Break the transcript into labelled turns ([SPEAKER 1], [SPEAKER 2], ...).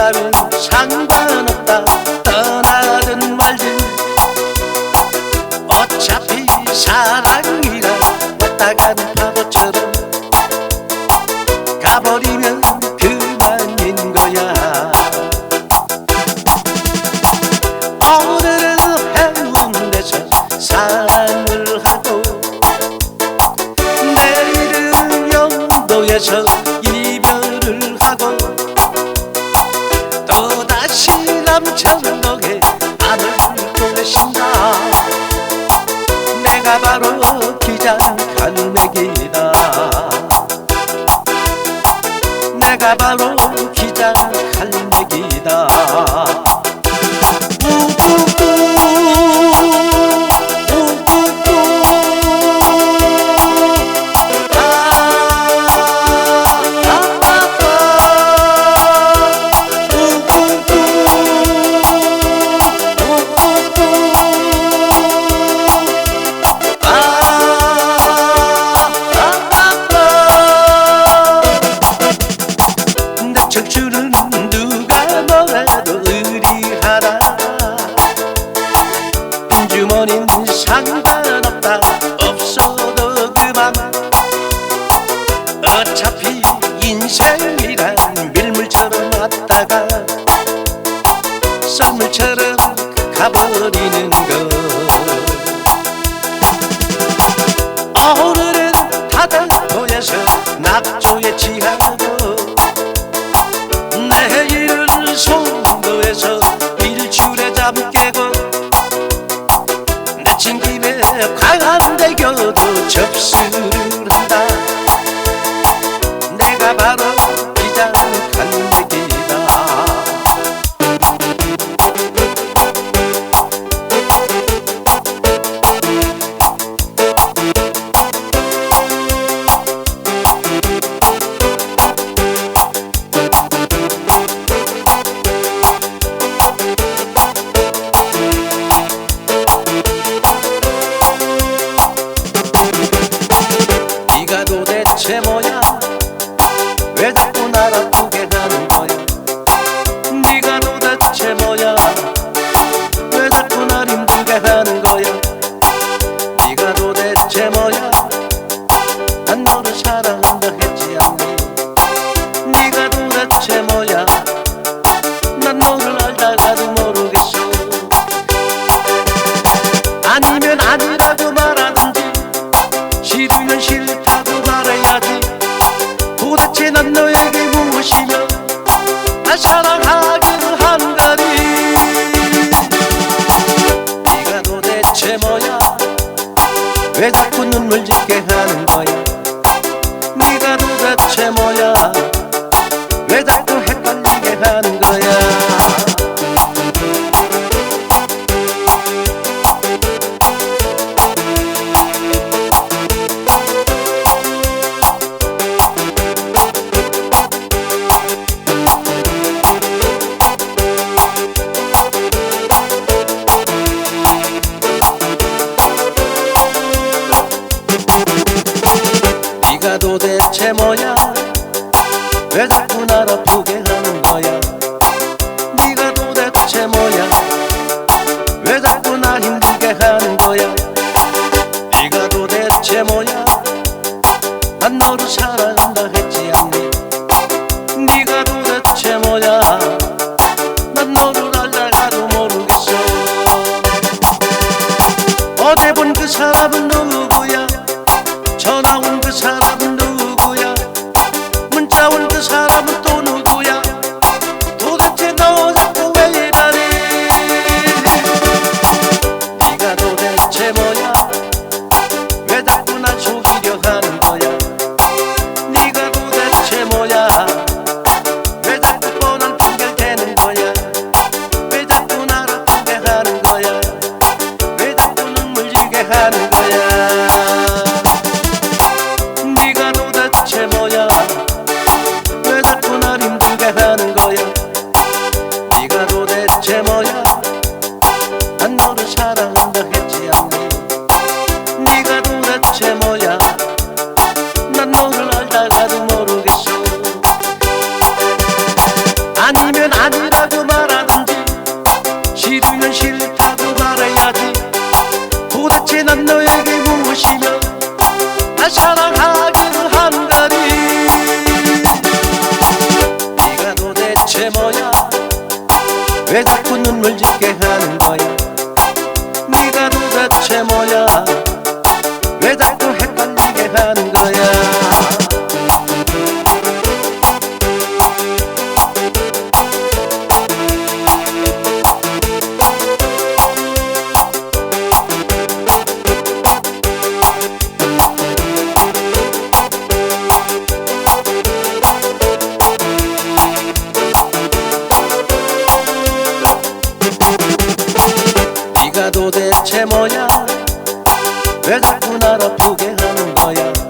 [SPEAKER 1] 상관없다. 떠나든 말든 어차피 사랑이라 왔다 가는 남천동에 안을 보내신다. 내가 바로 기장 갈매기다. 내가 바로 기장 갈매기다 인생이란 밀물처럼 왔다가 썰물처럼 가버리는 것. 오늘은 다달도에서 낙조에 취하고 내일은 송도에서 일출에 잠 깨고 내친 김에 광안대교도 접수를 nad nou ja. 대체 뭐야? 왜 자꾸 날 아프게 하는 거야? 네가 도대체 뭐야? 왜 자꾸 나 힘들게 하는 거야? 네가 도대체 뭐야? 난 너를 사랑한다 했지. 헷갈 기분 아프게 하는 거야.